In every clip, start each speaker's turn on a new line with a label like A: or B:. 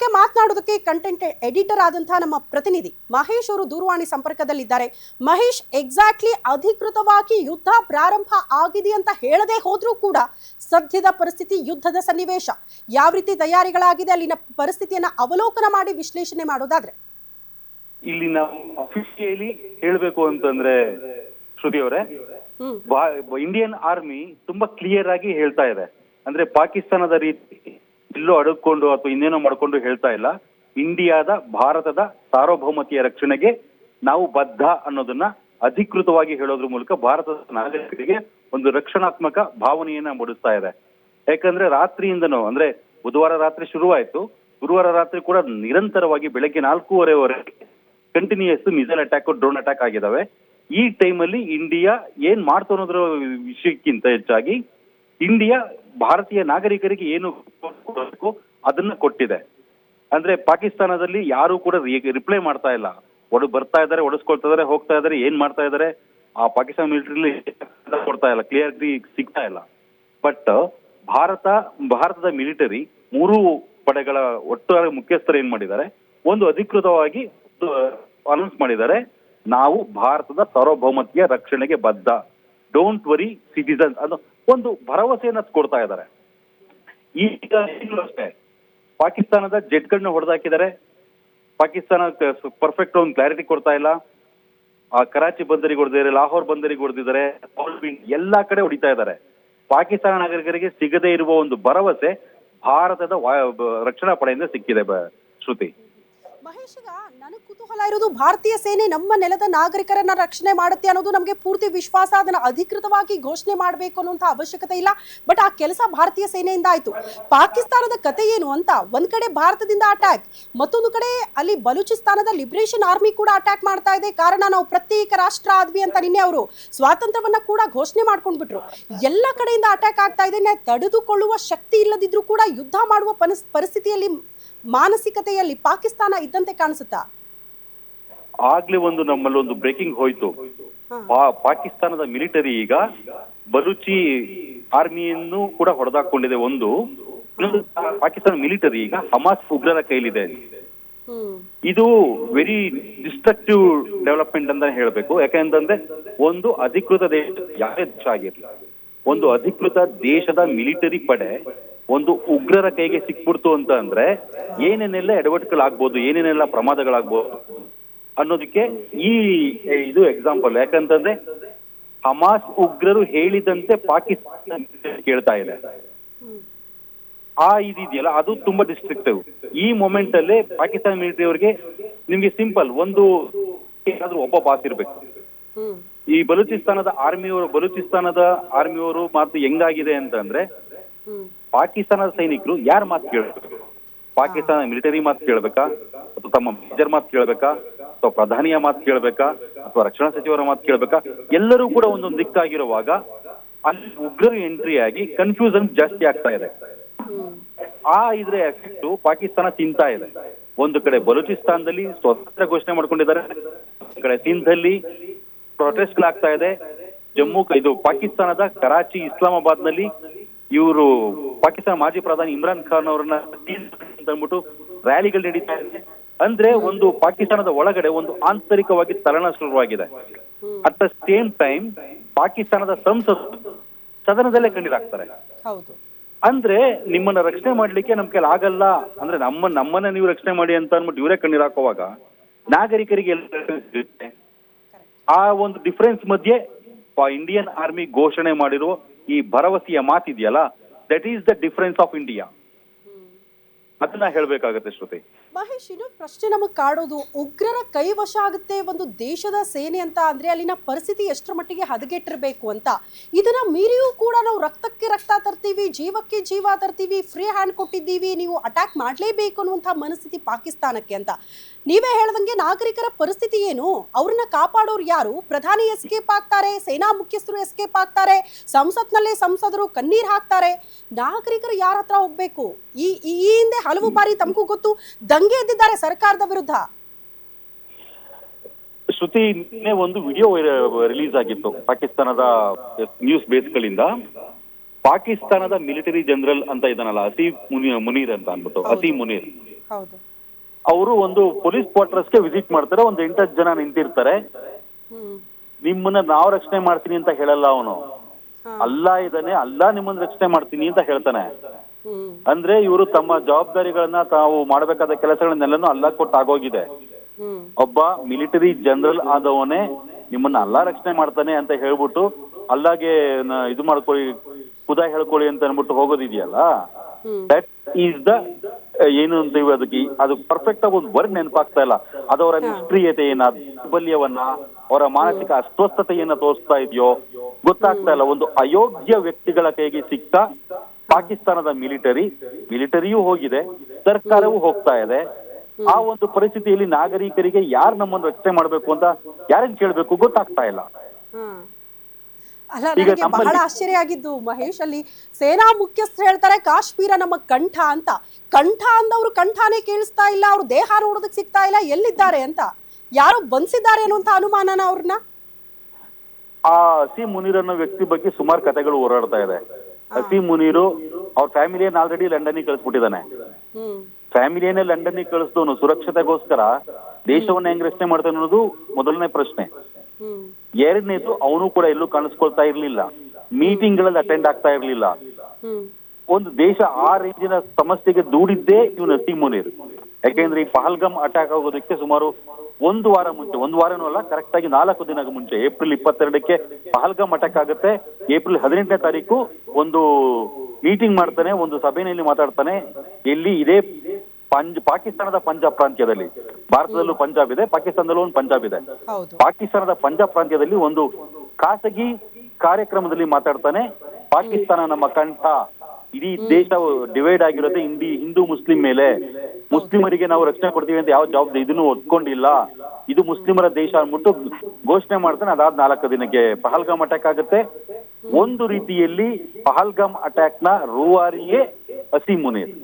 A: ಬಗ್ಗೆ ಮಾತನಾಡೋದಕ್ಕೆ content editor ಆದಂತಹ ನಮ್ಮ ಪ್ರತಿನಿಧಿ ಮಹೇಶ್ ಅವರು ದೂರವಾಣಿ ಸಂಪರ್ಕದಲ್ಲಿದ್ದಾರೆ. ಮಹೇಶ್ ಎಕ್ಸಾಕ್ಟ್ಲಿ ಅಧಿಕೃತವಾಗಿ ಯುದ್ಧ ಪ್ರಾರಂಭ ಆಗಿದೆ ಅಂತ ಹೇಳದೆ ಹೋದ್ರೂ ಕೂಡ ಸದ್ಯದ ಪರಿಸ್ಥಿತಿ ಯುದ್ಧದ ಸನ್ನಿವೇಶ. ಯಾವ ರೀತಿ ತಯಾರಿಗಳಾಗಿದೆ ಅಲ್ಲಿನ ಪರಿಸ್ಥಿತಿಯನ್ನ ಅವಲೋಕನ ಮಾಡಿ ವಿಶ್ಲೇಷಣೆ ಮಾಡೋದಾದ್ರೆ?
B: ಇಲ್ಲಿ ನಾವು ಅಫಿಷಿಯಲಿ ಹೇಳಬೇಕು ಅಂತಂದ್ರೆ ಶ್ರುತಿ ಅವರೇ ಇಂಡಿಯನ್ ಆರ್ಮಿ ತುಂಬಾ ಕ್ಲಿಯರ್ ಆಗಿ ಹೇಳ್ತಾ ಇದೆ. ಅಂದ್ರೆ ಪಾಕಿಸ್ತಾನದ ರೀತಿ ಇಲ್ಲೋ ಅಡಕೊಂಡು ಅಥವಾ ಇನ್ನೇನೋ ಮಾಡ್ಕೊಂಡು ಹೇಳ್ತಾ ಇಲ್ಲ. ಇಂಡಿಯಾದ ಭಾರತದ ಸಾರ್ವಭೌಮತೆಯ ರಕ್ಷಣೆಗೆ ನಾವು ಬದ್ಧ ಅನ್ನೋದನ್ನ ಅಧಿಕೃತವಾಗಿ ಹೇಳೋದ್ರ ಮೂಲಕ ಭಾರತದ ನಾಗರಿಕರಿಗೆ ಒಂದು ರಕ್ಷಣಾತ್ಮಕ ಭಾವನೆಯನ್ನ ಮೂಡಿಸ್ತಾ ಇದೆ. ಯಾಕಂದ್ರೆ ರಾತ್ರಿಯಿಂದನೂ, ಅಂದ್ರೆ ಬುಧವಾರ ರಾತ್ರಿ ಶುರುವಾಯಿತು. ಗುರುವಾರ ರಾತ್ರಿ ಕೂಡ ನಿರಂತರವಾಗಿ ಬೆಳಗ್ಗೆ ನಾಲ್ಕೂವರೆವರೆಗೆ continuous missile attack drone attack ಆಗಿದಾವೆ. ಈ ಟೈಮಲ್ಲಿ ಇಂಡಿಯಾ ಏನ್ ಮಾಡ್ತು ಅನ್ನೋದ್ರ ವಿಷಯಕ್ಕಿಂತ ಹೆಚ್ಚಾಗಿ ಇಂಡಿಯಾ ಭಾರತೀಯ ನಾಗರಿಕರಿಗೆ ಏನು ಕೊಡಬೇಕು ಅದನ್ನ ಕೊಟ್ಟಿದೆ. ಅಂದ್ರೆ ಪಾಕಿಸ್ತಾನದಲ್ಲಿ ಯಾರು ಕೂಡ ರಿಪ್ಲೈ ಮಾಡ್ತಾ ಇಲ್ಲ. ಒಡ, ಬರ್ತಾ ಇದಾರೆ ಒಡಿಸ್ಕೊಳ್ತಾ ಇದಾರೆ ಹೋಗ್ತಾ ಇದಾರೆ ಏನ್ ಮಾಡ್ತಾ ಇದಾರೆ ಆ ಪಾಕಿಸ್ತಾನ ಮಿಲಿಟರಿಲಿ ಕೊಡ್ತಾ ಇಲ್ಲ ಕ್ಲಿಯರ್ಲಿ ಸಿಗ್ತಾ ಇಲ್ಲ. ಬಟ್ ಭಾರತ, ಭಾರತದ ಮಿಲಿಟರಿ ಮೂರು ಪಡೆಗಳ ಒಟ್ಟಾರೆ ಮುಖ್ಯಸ್ಥರು ಏನ್ ಮಾಡಿದ್ದಾರೆ? ಒಂದು ಅಧಿಕೃತವಾಗಿ ಅನೌನ್ಸ್ ಮಾಡಿದ್ದಾರೆ. ನಾವು ಭಾರತದ ಸಾರ್ವಭೌಮತೆಯ ರಕ್ಷಣೆಗೆ ಬದ್ಧ. ಡೋಂಟ್ ವರಿ ಸಿಟಿಸನ್ಸ್ ಅದು ಒಂದು ಭರವಸೆಯನ್ನ ಕೊಡ್ತಾ ಇದ್ದಾರೆ. ಈಗ ಅಷ್ಟೇ. ಪಾಕಿಸ್ತಾನದ ಜೆಟ್ಗಳನ್ನ ಹೊಡೆದಾಕಿದ್ದಾರೆ. ಪಾಕಿಸ್ತಾನ ಪರ್ಫೆಕ್ಟ್ ಒಂದು ಕ್ಲಾರಿಟಿ ಕೊಡ್ತಾ ಇಲ್ಲ. ಆ ಕರಾಚಿ ಬಂದರಿಗೆ ಹೊಡೆದಿದ್ದಾರೆ, ಲಾಹೋರ್ ಬಂದರಿಗೆ ಹೊಡೆದಿದ್ದಾರೆ ಎಲ್ಲಾ ಕಡೆ ಹೊಡಿತಾ ಇದ್ದಾರೆ. ಪಾಕಿಸ್ತಾನ ನಾಗರಿಕರಿಗೆ ಸಿಗದೇ ಇರುವ ಒಂದು ಭರವಸೆ ಭಾರತದ ರಕ್ಷಣಾ ಪಡೆಯಿಂದ ಸಿಕ್ಕಿದೆ ಶ್ರುತಿ.
A: ಮಹೇಶ್ ನನಗೆ ಕುತೂಹಲ ಇರೋದು ಭಾರತೀಯ ಸೇನೆ ನಮ್ಮ ನೆಲದ ನಾಗರಿಕರನ್ನ ರಕ್ಷಣೆ ಮಾಡುತ್ತೆ ಅನ್ನೋದು ನಮಗೆ ಪೂರ್ತಿ ವಿಶ್ವಾಸ, ಅದನ್ನ ಅಧಿಕೃತವಾಗಿ ಘೋಷಣೆ ಮಾಡಬೇಕು ಅನ್ನುವಂಥ ಅವಶ್ಯಕತೆ ಇಲ್ಲ. ಬಟ್ ಆ ಕೆಲಸ ಭಾರತೀಯ ಸೇನೆಯಿಂದ ಆಯ್ತು. ಪಾಕಿಸ್ತಾನದ ಕತೆ ಏನು ಅಂತ, ಒಂದ್ ಕಡೆ ಭಾರತದಿಂದ ಅಟ್ಯಾಕ್ ಮತ್ತೊಂದು ಕಡೆ ಅಲ್ಲಿ ಬಲೂಚಿಸ್ತಾನದ ಲಿಬರೇಷನ್ ಆರ್ಮಿ ಕೂಡ ಅಟ್ಯಾಕ್ ಮಾಡ್ತಾ ಇದೆ. ಕಾರಣ ನಾವು ಪ್ರತ್ಯೇಕ ರಾಷ್ಟ್ರ ಆದ್ವಿ ಅಂತ ನಿನ್ನೆ ಅವರು ಸ್ವಾತಂತ್ರ್ಯವನ್ನ ಕೂಡ ಘೋಷಣೆ ಮಾಡ್ಕೊಂಡ್ಬಿಟ್ರು. ಎಲ್ಲ ಕಡೆಯಿಂದ ಅಟ್ಯಾಕ್ ಆಗ್ತಾ ಇದೆ. ತಡೆದುಕೊಳ್ಳುವ ಶಕ್ತಿ ಇಲ್ಲದಿದ್ರೂ ಕೂಡ ಯುದ್ಧ ಮಾಡುವ ಪರಿಸ್ಥಿತಿಯಲ್ಲಿ ಮಾನಸಿಕತೆಯಲ್ಲಿ ಪಾಕಿಸ್ತಾನ ಇದ್ದಂತೆ ಕಾಣಿಸುತ್ತಾ?
B: ಆಗ್ಲೇ ಒಂದು ನಮ್ಮಲ್ಲಿ ಒಂದು ಬ್ರೇಕಿಂಗ್ ಹೋಯ್ತು. ಪಾಕಿಸ್ತಾನದ ಮಿಲಿಟರಿ ಈಗ ಬಲೂಚಿ ಆರ್ಮಿಯನ್ನು ಕೂಡ ಹೊಡೆದಾಕೊಂಡಿದೆ ಒಂದು. ಇನ್ನೊಂದು ಪಾಕಿಸ್ತಾನ ಮಿಲಿಟರಿ ಈಗ ಹಮಾಸ್ ಉಗ್ರರ ಕೈಲಿದೆ. ಇದು ವೆರಿ ಡಿಸ್ಟ್ರಕ್ಟಿವ್ ಡೆವಲಪ್ಮೆಂಟ್ ಅಂತ ಹೇಳ್ಬೇಕು. ಯಾಕೆಂತಂದ್ರೆ ಒಂದು ಅಧಿಕೃತ ದೇಶ ಯಾವೇ ದೇಶ ಆಗಿರ್ಲಿ ಒಂದು ಅಧಿಕೃತ ದೇಶದ ಮಿಲಿಟರಿ ಪಡೆ ಒಂದು ಉಗ್ರರ ಕೈಗೆ ಸಿಕ್ಬಿಡ್ತು ಅಂತ ಅಂದ್ರೆ ಏನೇನೆಲ್ಲ ಎಡವಟ್ಗಳಾಗ್ಬೋದು ಏನೇನೆಲ್ಲ ಪ್ರಮಾದಗಳಾಗ್ಬೋದು ಅನ್ನೋದಕ್ಕೆ ಈ ಇದು ಎಕ್ಸಾಂಪಲ್ ಯಾಕಂತಂದ್ರೆ ಹಮಾಸ್ ಉಗ್ರರು ಹೇಳಿದಂತೆ ಪಾಕಿಸ್ತಾನ ಕೇಳ್ತಾ ಇದೆ. ಆ ಇದಿದೆಯಲ್ಲ ಅದು ತುಂಬಾ ಡಿಸ್ಟ್ರಿಕ್ಟಿವ್ ಈ ಮೊಮೆಂಟ್ ಅಲ್ಲಿ ಪಾಕಿಸ್ತಾನ ಮಿಲಿಟರಿ ಅವರಿಗೆ ನಿಮ್ಗೆ ಸಿಂಪಲ್ ಒಂದು ಏನಾದ್ರೂ ಒಬ್ಬ ಬಾಸ್ ಇರ್ಬೇಕು. ಈ ಬಲೂಚಿಸ್ತಾನದ ಆರ್ಮಿಯವರು ಬಲೂಚಿಸ್ತಾನದ ಆರ್ಮಿಯವರು ಮಾತು ಹೆಂಗಾಗಿದೆ ಅಂತಂದ್ರೆ ಪಾಕಿಸ್ತಾನದ ಸೈನಿಕರು ಯಾರ ಮಾತು ಕೇಳಬೇಕು? ಪಾಕಿಸ್ತಾನ ಮಿಲಿಟರಿ ಮಾತು ಕೇಳ್ಬೇಕಾ? ಅಥವಾ ತಮ್ಮ ಮೇಜರ್ ಮಾತು ಕೇಳ್ಬೇಕಾ? ಅಥವಾ ಪ್ರಧಾನಿಯ ಮಾತು ಕೇಳ್ಬೇಕಾ? ಅಥವಾ ರಕ್ಷಣಾ ಸಚಿವರ ಮಾತು ಕೇಳ್ಬೇಕಾ? ಎಲ್ಲರೂ ಕೂಡ ಒಂದೊಂದು ದಿಕ್ಕಾಗಿರುವಾಗ ಅಲ್ಲಿ ಉಗ್ರರು ಎಂಟ್ರಿ ಆಗಿ ಕನ್ಫ್ಯೂಷನ್ ಜಾಸ್ತಿ ಆಗ್ತಾ ಇದೆ. ಆ ಇದ್ರ ಎಫೆಕ್ಟ್ ಪಾಕಿಸ್ತಾನ ತಿಂತಾ ಇದೆ. ಒಂದು ಕಡೆ ಬಲೂಚಿಸ್ತಾನದಲ್ಲಿ ಸ್ವತಂತ್ರ ಘೋಷಣೆ ಮಾಡ್ಕೊಂಡಿದ್ದಾರೆ. ಕಡೆ ಸಿಂಧಲ್ಲಿ ಪ್ರೊಟೆಸ್ಟ್ ಆಗ್ತಾ ಇದೆ. ಜಮ್ಮು ಇದು ಪಾಕಿಸ್ತಾನದ ಕರಾಚಿ ಇಸ್ಲಾಮಾಬಾದ್ನಲ್ಲಿ ಇವರು ಪಾಕಿಸ್ತಾನ ಮಾಜಿ ಪ್ರಧಾನಿ ಇಮ್ರಾನ್ ಖಾನ್ ಅವರನ್ನ ಅಂದ್ಬಿಟ್ಟು ರ್ಯಾಲಿಗಳು ನಡೀತಾ ಇದೆ. ಅಂದ್ರೆ ಒಂದು ಪಾಕಿಸ್ತಾನದ ಒಳಗಡೆ ಒಂದು ಆಂತರಿಕವಾಗಿ ತರಣ ಶುರುವಾಗಿದೆ ಅಟ್ ದ ಸೇಮ್ ಟೈಮ್ ಪಾಕಿಸ್ತಾನದ ಸಂಸತ್ ಸದನದಲ್ಲೇ ಕಣ್ಣೀರಾಗ್ತಾರೆ. ಅಂದ್ರೆ ನಿಮ್ಮನ್ನ ರಕ್ಷಣೆ ಮಾಡ್ಲಿಕ್ಕೆ ನಮ್ ಕೈಲಿ ಆಗಲ್ಲ. ಅಂದ್ರೆ ನಮ್ಮ ನಮ್ಮನ್ನ ನೀವು ರಕ್ಷಣೆ ಮಾಡಿ ಅಂತ ಅಂದ್ಬಿಟ್ಟು ಇವರೇ ಕಣ್ಣೀರ್ ಹಾಕುವಾಗ ನಾಗರಿಕರಿಗೆ. ಆ ಒಂದು ಡಿಫರೆನ್ಸ್ ಮಧ್ಯೆ ಇಂಡಿಯನ್ ಆರ್ಮಿ ಘೋಷಣೆ ಮಾಡಿರೋ ಈ ಭರವಸೆಯ ಮಾತಿದೆಯಲ್ಲ? That is the difference of India ಅದನ್ನ ಹೇಳಬೇಕಾಗುತ್ತೆ ಶ್ರುತಿ.
A: ಮಹೇಶ್ ಇನ್ನೊಂದು ಪ್ರಶ್ನೆ ನಮಗೆ ಕಾಡೋದು. ಉಗ್ರರ ಕೈವಶ ಆಗುತ್ತೆ ಒಂದು ದೇಶದ ಸೇನೆ ಅಂತ ಅಂದ್ರೆ ಅಲ್ಲಿನ ಪರಿಸ್ಥಿತಿ ಎಷ್ಟರ ಮಟ್ಟಿಗೆ ಹದಗೆಟ್ಟಿರಬೇಕು ಅಂತ. ಇದನ್ನ ಮೀರಿಯೂ ಕೂಡ ನಾವು ರಕ್ತಕ್ಕೆ ರಕ್ತ ತರ್ತೀವಿ ಜೀವಕ್ಕೆ ಜೀವ ತರ್ತೀವಿ ಫ್ರೀ ಹ್ಯಾಂಡ್ ಕೊಟ್ಟಿದ್ದೀವಿ ನೀವು ಅಟ್ಯಾಕ್ ಮಾಡಲೇಬೇಕು ಅನ್ನುವಂಥ ಮನಸ್ಥಿತಿ ಪಾಕಿಸ್ತಾನಕ್ಕೆ ಅಂತ. ನೀವೇ ಹೇಳ್ದಂಗೆ ನಾಗರಿಕರ ಪರಿಸ್ಥಿತಿ ಏನು? ಅವ್ರನ್ನ ಕಾಪಾಡೋರು ಯಾರು? ಪ್ರಧಾನಿ ಎಸ್ಕೇಪ್ ಆಗ್ತಾರೆ ಸೇನಾ ಮುಖ್ಯಸ್ಥರು ಎಸ್ಕೇಪ್ ಆಗ್ತಾರೆ ಸಂಸತ್ನಲ್ಲೇ ಸಂಸದರು ಕಣ್ಣೀರ್ ಹಾಕ್ತಾರೆ. ನಾಗರಿಕರು ಯಾರ ಹತ್ರ ಹೋಗ್ಬೇಕು? ಈ ಈ ಹಿಂದೆ ಹಲವು ಬಾರಿ ತಮಗೂ ಗೊತ್ತು ದಂಗೆ ಎದ್ದಿದ್ದಾರೆ ಸರ್ಕಾರದ ವಿರುದ್ಧ.
B: ಶ್ರುತಿ ನಿನ್ನೆ ಒಂದು ವಿಡಿಯೋ ರಿಲೀಸ್ ಆಗಿತ್ತು ಪಾಕಿಸ್ತಾನದ ನ್ಯೂಸ್ ಬೇಸ್ಗಳಿಂದ ಪಾಕಿಸ್ತಾನದ ಮಿಲಿಟರಿ ಜನರಲ್ ಅಂತ ಇದ್ದಾನಲ್ಲ ಅತಿ ಮುನಿ ಮುನೀರ್ ಅಂತ ಅನ್ಬಿಟ್ಟು ಅತಿ ಮುನೀರ್.
A: ಹೌದು.
B: ಅವರು ಒಂದು ಪೊಲೀಸ್ ಕ್ವಾರ್ಟರ್ಸ್ಗೆ ವಿಸಿಟ್ ಮಾಡ್ತಾರೆ ಒಂದು ಎಂಟತ್ತು ಜನ ನಿಂತಿರ್ತಾರೆ. ನಿಮ್ಮನ್ನ ನಾವ್ ರಕ್ಷಣೆ ಮಾಡ್ತೀನಿ ಅಂತ ಹೇಳಲ್ಲ ಅವನು. ಅಲ್ಲ ಇದ್ದಾನೆ ಅಲ್ಲ ನಿಮ್ಮನ್ನ ರಕ್ಷಣೆ ಮಾಡ್ತೀನಿ ಅಂತ ಹೇಳ್ತಾನೆ. ಅಂದ್ರೆ ಇವರು ತಮ್ಮ ಜವಾಬ್ದಾರಿಗಳನ್ನ ತಾವು ಮಾಡಬೇಕಾದ ಕೆಲಸಗಳನ್ನೆಲ್ಲನೂ ಅಲ್ಲ ಕೊಟ್ಟು ಆಗೋಗಿದೆ. ಒಬ್ಬ ಮಿಲಿಟರಿ ಜನರಲ್ ಆದವನೇ ನಿಮ್ಮನ್ನ ಅಲ್ಲ ರಕ್ಷಣೆ ಮಾಡ್ತಾನೆ ಅಂತ ಹೇಳ್ಬಿಟ್ಟು ಅಲ್ಲಾಗೆ ಇದು ಮಾಡ್ಕೊಳ್ಳಿ ಖುದಾ ಹೇಳ್ಕೊಳ್ಳಿ ಅಂತ ಅನ್ಬಿಟ್ಟು ಹೋಗೋದಿದೆಯಲ್ಲ? ದಟ್ ಈಸ್ ದ ಏನು ಅಂತೀವಿ ಅದಕ್ಕೆ ಅದು ಪರ್ಫೆಕ್ಟ್ ಆಗಿ ಒಂದು ವರ್ಡ್ ನೆನಪಾಗ್ತಾ ಇಲ್ಲ. ಅದು ಅವರ ನಿಷ್ಕ್ರಿಯತೆಯನ್ನ ದೌರ್ಬಲ್ಯವನ್ನ ಅವರ ಮಾನಸಿಕ ಅಸ್ವಸ್ಥತೆಯನ್ನ ತೋರಿಸ್ತಾ ಇದೆಯೋ ಗೊತ್ತಾಗ್ತಾ ಇಲ್ಲ. ಒಂದು ಅಯೋಗ್ಯ ವ್ಯಕ್ತಿಗಳ ಕೈಗೆ ಸಿಕ್ತ ಪಾಕಿಸ್ತಾನದ ಮಿಲಿಟರಿ ಮಿಲಿಟರಿಯೂ ಹೋಗಿದೆ ಸರ್ಕಾರವೂ ಹೋಗ್ತಾ ಇದೆ. ಆ ಒಂದು ಪರಿಸ್ಥಿತಿಯಲ್ಲಿ ನಾಗರಿಕರಿಗೆ ಯಾರು ನಮ್ಮನ್ನು ರಕ್ಷಣೆ ಮಾಡಬೇಕು ಅಂತ ಯಾರನ್ನ ಕೇಳಬೇಕು ಗೊತ್ತಾಗ್ತಾ ಇಲ್ಲ.
A: ಅಲ್ಲ ನನಗೆ ಬಹಳ ಆಶ್ಚರ್ಯ ಆಗಿದ್ದು ಮಹೇಶ್ ಅಲ್ಲಿ ಸೇನಾ ಮುಖ್ಯಸ್ಥರು ಹೇಳ್ತಾರೆ ಕಾಶ್ಮೀರ ನಮ್ಮ ಕಂಠ ಅಂತ. ಕಂಠ ಅಂದವ್ರು ಕಂಠಾನೇ ಕೇಳಿಸ್ತಾ ಇಲ್ಲ ಅವ್ರ ದೇಹ ನೋಡೋದಕ್ಕೆ ಸಿಗ್ತಾ ಇಲ್ಲ ಎಲ್ಲಿದ್ದಾರೆ ಅಂತ. ಯಾರೋ ಬಂಧಿಸಿದ್ದಾರೆ ಅನ್ನುವಂತ ಅನುಮಾನನ ಅವ್ರನ್ನ?
B: ಆ ಸಿ ಮುನೀರ್ ಅನ್ನೋ ವ್ಯಕ್ತಿ ಬಗ್ಗೆ ಸುಮಾರು ಕಥೆಗಳು ಓಡಾಡ್ತಾ ಇದೆ. ಸಿ ಮುನೀರು ಅವ್ರ ಫ್ಯಾಮಿಲಿಯನ್ನ ಆಲ್ರೆಡಿ ಲಂಡನ್ಗೆ ಕಳಿಸ್ಬಿಟ್ಟಿದ್ದಾನೆ.
A: ಹ್ಮ್.
B: ಲಂಡನ್ಗೆ ಕಳಿಸ್ದವನು ಸುರಕ್ಷತೆಗೋಸ್ಕರ ದೇಶವನ್ನ ಹೆಂಗ್ ರಕ್ಷಣೆ ಮಾಡ್ತಾನೆ ಅನ್ನೋದು ಮೊದಲನೇ ಪ್ರಶ್ನೆ. ಎರಡನೇದು ಅವನು ಕೂಡ ಎಲ್ಲೂ ಕಾಣಿಸ್ಕೊಳ್ತಾ ಇರ್ಲಿಲ್ಲ. ಮೀಟಿಂಗ್ಗಳಲ್ಲಿ ಅಟೆಂಡ್ ಆಗ್ತಾ ಇರ್ಲಿಲ್ಲ. ಒಂದು ದೇಶ ಆ ರೀತಿಯ ಸಮಸ್ಯೆಗೆ ದೂಡಿದ್ದೇ ಇವನು ಹಸಿ ಮುನೀರ್. ಯಾಕೆಂದ್ರೆ ಈ ಪಹಲ್ಗಮ್ ಅಟ್ಯಾಕ್ ಆಗೋದಕ್ಕೆ ಸುಮಾರು ಒಂದು ವಾರ ಮುಂಚೆ, ಒಂದು ವಾರನೂ ಅಲ್ಲ ಕರೆಕ್ಟ್ ಆಗಿ ನಾಲ್ಕು ದಿನ ಮುಂಚೆ, ಏಪ್ರಿಲ್ ಇಪ್ಪತ್ತೆರಡಕ್ಕೆ ಪಹಲ್ಗಮ್ ಅಟ್ಯಾಕ್ ಆಗುತ್ತೆ. ಏಪ್ರಿಲ್ ಹದಿನೆಂಟನೇ ತಾರೀಕು ಒಂದು ಮೀಟಿಂಗ್ ಮಾಡ್ತಾನೆ, ಒಂದು ಸಭೆಯಲ್ಲಿ ಮಾತಾಡ್ತಾನೆ. ಎಲ್ಲಿ ಇದೇ ಪಂಜ್, ಪಾಕಿಸ್ತಾನದ ಪಂಜಾಬ್ ಪ್ರಾಂತ್ಯದಲ್ಲಿ. ಭಾರತದಲ್ಲೂ ಪಂಜಾಬ್ ಇದೆ ಪಾಕಿಸ್ತಾನದಲ್ಲೂ ಒಂದು ಪಂಜಾಬ್ ಇದೆ. ಪಾಕಿಸ್ತಾನದ ಪಂಜಾಬ್ ಪ್ರಾಂತ್ಯದಲ್ಲಿ ಒಂದು ಖಾಸಗಿ ಕಾರ್ಯಕ್ರಮದಲ್ಲಿ ಮಾತಾಡ್ತಾನೆ. ಪಾಕಿಸ್ತಾನ ನಮ್ಮ ಕಂಠ ಇಡೀ ದೇಶ ಡಿವೈಡ್ ಆಗಿರೋದೇ ಹಿಂದಿ ಹಿಂದೂ ಮುಸ್ಲಿಂ ಮೇಲೆ. ಮುಸ್ಲಿಮರಿಗೆ ನಾವು ರಕ್ಷಣೆ ಕೊಡ್ತೀವಿ ಅಂತ ಯಾವ ಜವಾಬ್ದಾರಿ ಇದನ್ನು ಒತ್ಕೊಂಡಿಲ್ಲ ಇದು ಮುಸ್ಲಿಮರ ದೇಶ ಅಂದ್ಬಿಟ್ಟು ಘೋಷಣೆ ಮಾಡ್ತಾನೆ ಅದಾದ ನಾಲ್ಕು ದಿನಕ್ಕೆ ಪಹಲ್ಗಾಮ್ ಅಟ್ಯಾಕ್ ಆಗುತ್ತೆ. ಒಂದು ರೀತಿಯಲ್ಲಿ ಪಹಲ್ಗಾಮ್ ಅಟ್ಯಾಕ್ನ ರೂವಾರಿಯೇ ಹಸಿ ಮುನೀರ್.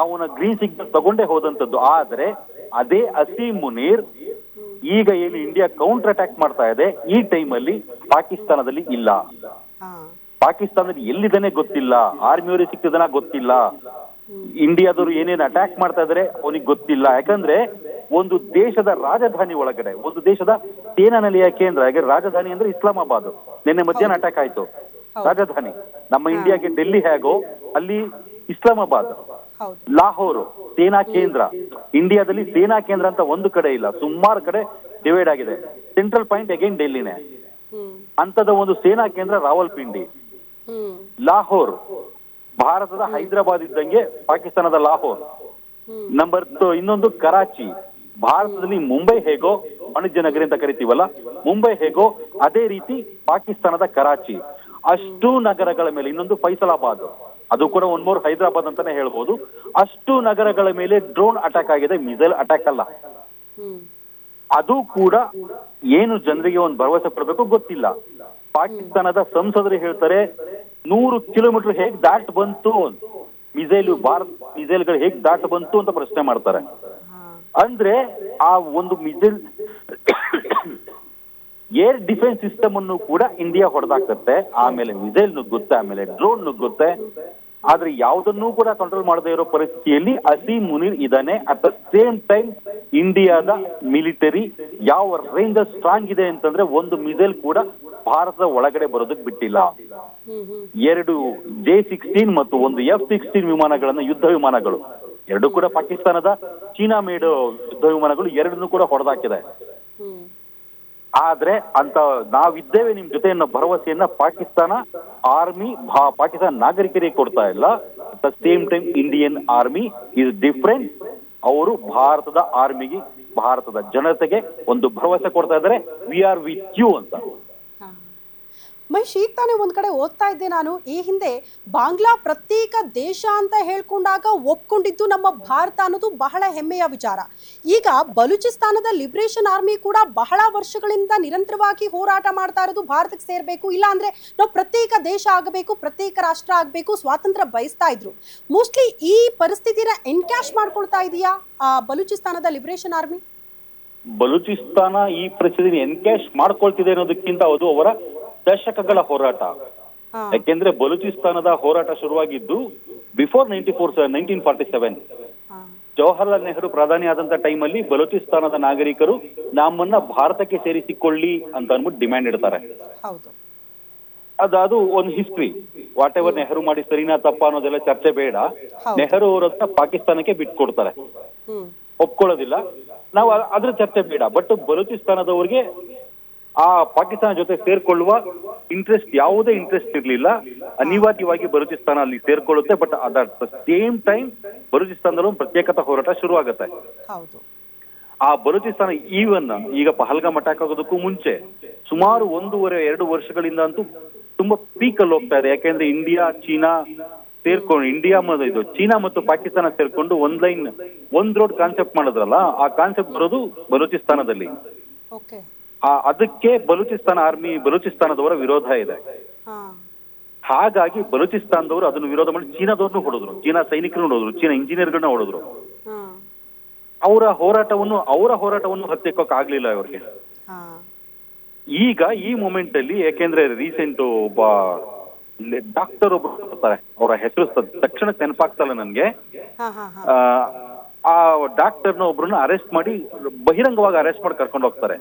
B: ಅವನ ಗ್ರೀನ್ ಸಿಗ್ನಲ್ ತಗೊಂಡೇ ಹೋದಂತದ್ದು ಆದ್ರೆ ಅದೇ ಅಸೀಮ್ ಮುನೀರ್ ಈಗ ಏನು ಇಂಡಿಯಾ ಕೌಂಟರ್ ಅಟ್ಯಾಕ್ ಮಾಡ್ತಾ ಇದೆ ಈ ಟೈಮ್ ಅಲ್ಲಿ ಪಾಕಿಸ್ತಾನದಲ್ಲಿ ಇಲ್ಲ. ಪಾಕಿಸ್ತಾನದಲ್ಲಿ ಎಲ್ಲಿದ್ದಾನೆ ಗೊತ್ತಿಲ್ಲ. ಆರ್ಮಿಯವರಿಗೆ ಸಿಕ್ಕಿದನ ಗೊತ್ತಿಲ್ಲ. ಇಂಡಿಯಾದವರು ಏನೇನು ಅಟ್ಯಾಕ್ ಮಾಡ್ತಾ ಇದ್ರೆ ಅವನಿಗೆ ಗೊತ್ತಿಲ್ಲ. ಯಾಕಂದ್ರೆ ಒಂದು ದೇಶದ ರಾಜಧಾನಿ ಒಳಗಡೆ ಒಂದು ದೇಶದ ಸೇನಾ ನೆಲೆಯ ಕೇಂದ್ರ ಯಾಕೆ ರಾಜಧಾನಿ ಅಂದ್ರೆ ಇಸ್ಲಾಮಾಬಾದ್. ನಿನ್ನೆ ಮಧ್ಯಾಹ್ನ ಅಟ್ಯಾಕ್ ಆಯ್ತು. ರಾಜಧಾನಿ. ನಮ್ಮ ಇಂಡಿಯಾಗೆ ಡೆಲ್ಲಿ ಹೇಗೋ ಅಲ್ಲಿ ಇಸ್ಲಾಮಾಬಾದ್. ಲಾಹೋರ್ ಸೇನಾ ಕೇಂದ್ರ. ಇಂಡಿಯಾದಲ್ಲಿ ಸೇನಾ ಕೇಂದ್ರ ಅಂತ ಒಂದು ಕಡೆ ಇಲ್ಲ. ಸುಮಾರು ಕಡೆ ಡಿವೈಡ್ ಆಗಿದೆ. ಸೆಂಟ್ರಲ್ ಪಾಯಿಂಟ್ ಅಗೇನ್ ಡೆಲ್ಲಿನೇ. ಅಂತದ ಒಂದು ಸೇನಾ ಕೇಂದ್ರ ರಾವಲ್ಪಿಂಡಿ. ಲಾಹೋರ್ ಭಾರತದ ಹೈದರಾಬಾದ್ ಇದ್ದಂಗೆ ಪಾಕಿಸ್ತಾನದ ಲಾಹೋರ್. ನಂಬರ್ ಇನ್ನೊಂದು ಕರಾಚಿ. ಭಾರತದಲ್ಲಿ ಮುಂಬೈ ಹೇಗೋ ವಾಣಿಜ್ಯ ನಗರಿ ಅಂತ ಕರಿತೀವಲ್ಲ ಮುಂಬೈ ಹೇಗೋ ಅದೇ ರೀತಿ ಪಾಕಿಸ್ತಾನದ ಕರಾಚಿ. ಅಷ್ಟು ನಗರಗಳ ಮೇಲೆ ಇನ್ನೊಂದು ಫೈಸಲಾಬಾದ್. ಅದು ಕೂಡ ಒನ್ ಮೋರ್ ಹೈದರಾಬಾದ್ ಅಂತಾನೆ ಹೇಳ್ಬೋದು. ಅಷ್ಟು ನಗರಗಳ ಮೇಲೆ ಡ್ರೋನ್ ಅಟ್ಯಾಕ್ ಆಗಿದೆ. ಮಿಸೈಲ್ ಅಟ್ಯಾಕ್ ಅಲ್ಲ. ಅದು ಕೂಡ ಏನು ಜನರಿಗೆ ಒಂದು ಭರವಸೆ ಕೊಡಬೇಕು ಗೊತ್ತಿಲ್ಲ. ಪಾಕಿಸ್ತಾನದ ಸಂಸದರು ಹೇಳ್ತಾರೆ ನೂರು ಕಿಲೋಮೀಟರ್ ಹೇಗ್ ದಾಟ್ ಬಂತು ಮಿಸೈಲ್ ಭಾರತ್ ಮಿಸೈಲ್ಗಳು ಹೇಗ್ ದಾಟ್ ಬಂತು ಅಂತ ಪ್ರಶ್ನೆ ಮಾಡ್ತಾರೆ. ಅಂದ್ರೆ ಆ ಒಂದು ಮಿಸೈಲ್ ಏರ್ ಡಿಫೆನ್ಸ್ ಸಿಸ್ಟಮ್ ಅನ್ನು ಕೂಡ ಇಂಡಿಯಾ ಹೊಡೆದಾಕತ್ತೆ ಆಮೇಲೆ ಮಿಸೈಲ್ ನುಗ್ಗುತ್ತೆ ಆಮೇಲೆ ಡ್ರೋನ್ ನುಗ್ಗುತ್ತೆ ಆದ್ರೆ ಯಾವುದನ್ನೂ ಕೂಡ ಕಂಟ್ರೋಲ್ ಮಾಡದೇ ಇರೋ ಪರಿಸ್ಥಿತಿಯಲ್ಲಿ ಅಸಿ ಮುನೀರ್ ಇದಾನೆ ಅಟ್ ದ ಸೇಮ್ ಟೈಮ್ ಇಂಡಿಯಾದ ಮಿಲಿಟರಿ ಯಾವ ರೇಂಜ್ ಸ್ಟ್ರಾಂಗ್ ಇದೆ ಅಂತಂದ್ರೆ ಒಂದು ಮಿಸೈಲ್ ಕೂಡ ಭಾರತದ ಒಳಗಡೆ ಬರೋದಕ್ಕೆ ಬಿಟ್ಟಿಲ್ಲ. ಎರಡು ಜೆ ಸಿಕ್ಸ್ಟೀನ್ ಮತ್ತು ಒಂದು ಎಫ್ ಸಿಕ್ಸ್ಟೀನ್ ವಿಮಾನಗಳನ್ನ ಯುದ್ಧ ವಿಮಾನಗಳು. ಎರಡು ಕೂಡ ಪಾಕಿಸ್ತಾನದ ಚೀನಾ ಮೇಡ್ ಯುದ್ಧ ವಿಮಾನಗಳು, ಎರಡನ್ನೂ ಕೂಡ ಹೊಡೆದಾಕಿದೆ. ಆದ್ರೆ ಅಂತ ನಾವಿದ್ದೇವೆ ನಿಮ್ ಜೊತೆ ಅನ್ನೋ ಭರವಸೆಯನ್ನ ಪಾಕಿಸ್ತಾನ ಆರ್ಮಿ ಪಾಕಿಸ್ತಾನ ನಾಗರಿಕರಿಗೆ ಕೊಡ್ತಾ ಇಲ್ಲ. The same time Indian army is different ಅವರು ಭಾರತದ ಆರ್ಮಿಗೆ, ಭಾರತದ ಜನತೆಗೆ ಒಂದು ಭರವಸೆ ಕೊಡ್ತಾ ಇದ್ದಾರೆ. ವಿ ಆರ್ ವಿತ್ ಯು ಅಂತ.
A: ಮಹೇಶ್ ಈಗ ತಾನೇ ಒಂದು ಕಡೆ ಓದ್ತಾ ಇದ್ದೆ ನಾನು. ಈ ಹಿಂದೆ ಬಾಂಗ್ಲಾ ಪ್ರತ್ಯೇಕ ದೇಶ ಅಂತ ಹೇಳ್ಕೊಂಡಾಗ ಒಪ್ಕೊಂಡಿದ್ದು ನಮ್ಮ ಭಾರತ ಅನ್ನೋದು ಬಹಳ ಹೆಮ್ಮೆಯ ವಿಚಾರ. ಈಗ ಬಲೂಚಿಸ್ತಾನದ ಲಿಬ್ರೇಷನ್ ಆರ್ಮಿ ಕೂಡ ಬಹಳ ವರ್ಷಗಳಿಂದ ನಿರಂತರವಾಗಿ ಹೋರಾಟ ಮಾಡ್ತಾ ಇರೋದು ಭಾರತಕ್ಕೆ ಸೇರ್ಬೇಕು. ಇಲ್ಲ ಅಂದ್ರೆ ನಾವು ಪ್ರತ್ಯೇಕ ದೇಶ ಆಗಬೇಕು, ಪ್ರತ್ಯೇಕ ರಾಷ್ಟ್ರ ಆಗಬೇಕು, ಸ್ವಾತಂತ್ರ್ಯ ಬಯಸ್ತಾ ಇದ್ರು. ಮೋಸ್ಟ್ಲಿ ಈ ಪರಿಸ್ಥಿತಿನ ಎನ್ಕ್ಯಾಶ್ ಮಾಡ್ಕೊಳ್ತಾ ಇದೆಯಾ, ಆ ಬಲೂಚಿಸ್ತಾನದ ಲಿಬ್ರೇಷನ್ ಆರ್ಮಿ
B: ಬಲೂಚಿಸ್ತಾನ ಈ ಪರಿಸ್ಥಿತಿನ ಎನ್ಕ್ಯಾಶ್ ಮಾಡ್ಕೊಳ್ತಿದೆ ಅನ್ನೋದಕ್ಕಿಂತ ಅದು ಅವರ ದಶಕಗಳ ಹೋರಾಟ. ಯಾಕೆಂದ್ರೆ ಬಲೂಚಿಸ್ತಾನದ ಹೋರಾಟ ಶುರುವಾಗಿದ್ದು before ninety four nineteen forty seven. Jawaharlal Nehru ಪ್ರಧಾನಿ ಆದಂತ ಟೈಮ್ ಅಲ್ಲಿ ಬಲೂಚಿಸ್ತಾನದ ನಾಗರಿಕರು ನಮ್ಮನ್ನ ಭಾರತಕ್ಕೆ ಸೇರಿಸಿಕೊಳ್ಳಿ ಅಂತ ಅಂದ್ಬಿಟ್ಟು ಡಿಮ್ಯಾಂಡ್ ಇಡ್ತಾರೆ. ಅದು ಒಂದು ಹಿಸ್ಟ್ರಿ. ವಾಟ್ ಎವರ್ ನೆಹರು ಮಾಡಿ ಸರಿನಾ ತಪ್ಪ ಅನ್ನೋದೆಲ್ಲ ಚರ್ಚೆ ಬೇಡ. ನೆಹರು ಅವರನ್ನ ಪಾಕಿಸ್ತಾನಕ್ಕೆ ಬಿಟ್ಕೊಡ್ತಾರೆ.
A: ಕೊಡ್ತಾರೆ
B: ಒಪ್ಕೊಳ್ಳೋದಿಲ್ಲ. ನಾವು ಅದ್ರ ಚರ್ಚೆ ಬೇಡ. ಬಟ್ ಬಲೂಚಿಸ್ತಾನದವ್ರಿಗೆ ಆ ಪಾಕಿಸ್ತಾನ ಜೊತೆ ಸೇರ್ಕೊಳ್ಳುವ ಇಂಟ್ರೆಸ್ಟ್ ಯಾವುದೇ ಇಂಟ್ರೆಸ್ಟ್ ಇರ್ಲಿಲ್ಲ. ಅನಿವಾರ್ಯವಾಗಿ ಬಲೂಚಿಸ್ತಾನ ಅಲ್ಲಿ ಸೇರ್ಕೊಳ್ಳುತ್ತೆ but at the same time ಬಲೂಚಿಸ್ತಾನದಲ್ಲೂ ಪ್ರತ್ಯೇಕತಾ ಹೋರಾಟ
A: ಶುರುವಾಗುತ್ತೆ.
B: ಆ ಬಲೂಚಿಸ್ತಾನ ಈವನ್ ಈಗ ಪಹಲ್ಗಾಮ್ ಅಟ್ಯಾಕ್ ಆಗೋದಕ್ಕೂ ಮುಂಚೆ ಸುಮಾರು ಒಂದೂವರೆ ಎರಡು ವರ್ಷಗಳಿಂದ ಅಂತೂ ತುಂಬಾ ಪೀಕ್ ಅಲ್ಲಿ ಹೋಗ್ತಾ ಇದೆ. ಯಾಕೆಂದ್ರೆ ಇಂಡಿಯಾ ಚೀನಾ ಸೇರ್ಕೊಂಡು ಇಂಡಿಯಾ ಮತ್ತು ಇದು ಚೀನಾ ಮತ್ತು ಪಾಕಿಸ್ತಾನ ಸೇರ್ಕೊಂಡು ಒಂದ್ ಲೈನ್ ಒಂದ್ ರೋಡ್ ಕಾನ್ಸೆಪ್ಟ್ ಮಾಡಿದ್ರಲ್ಲ ಆ ಕಾನ್ಸೆಪ್ಟ್ ಬರೋದು ಬಲೂಚಿಸ್ತಾನದಲ್ಲಿ ಅದಕ್ಕೆ ಬಲೂಚಿಸ್ತಾನ ಆರ್ಮಿ ಬಲೂಚಿಸ್ತಾನದವರ ವಿರೋಧ ಇದೆ. ಹಾಗಾಗಿ ಬಲೂಚಿಸ್ತಾನದವರು ಅದನ್ನು ವಿರೋಧ ಮಾಡಿ ಚೀನಾದವ್ರನ್ನು ಹೊಡೆದ್ರು. ಚೀನಾ ಸೈನಿಕರನ್ನು ಹೊಡೆದ್ರು. ಚೀನಾ ಇಂಜಿನಿಯರ್ಗಳನ್ನ ಹೊಡೆದ್ರು. ಅವರ ಹೋರಾಟವನ್ನು ಅವರ ಹೋರಾಟವನ್ನು ಹತ್ತಿಕ್ಕೋಕ್ ಆಗ್ಲಿಲ್ಲ
A: ಅವ್ರಿಗೆ
B: ಈಗ ಈ ಮೂಮೆಂಟ್ ಅಲ್ಲಿ ಯಾಕೆಂದ್ರೆ ರೀಸೆಂಟ್ ಒಬ್ಬ ಡಾಕ್ಟರ್ ಒಬ್ರು ಬರ್ತಾರೆ. ಅವರ ಹೆಸರು ತಕ್ಷಣ ತಕ್ಷಣಕ್ಕೆ ನೆನಪಾಗ್ತಲ್ಲ ನನ್ಗೆ. ಆ ಡಾಕ್ಟರ್ನ ಒಬ್ರನ್ನ ಅರೆಸ್ಟ್ ಮಾಡಿ ಬಹಿರಂಗವಾಗಿ ಅರೆಸ್ಟ್ ಮಾಡಿ ಕರ್ಕೊಂಡು ಹೋಗ್ತಾರೆ.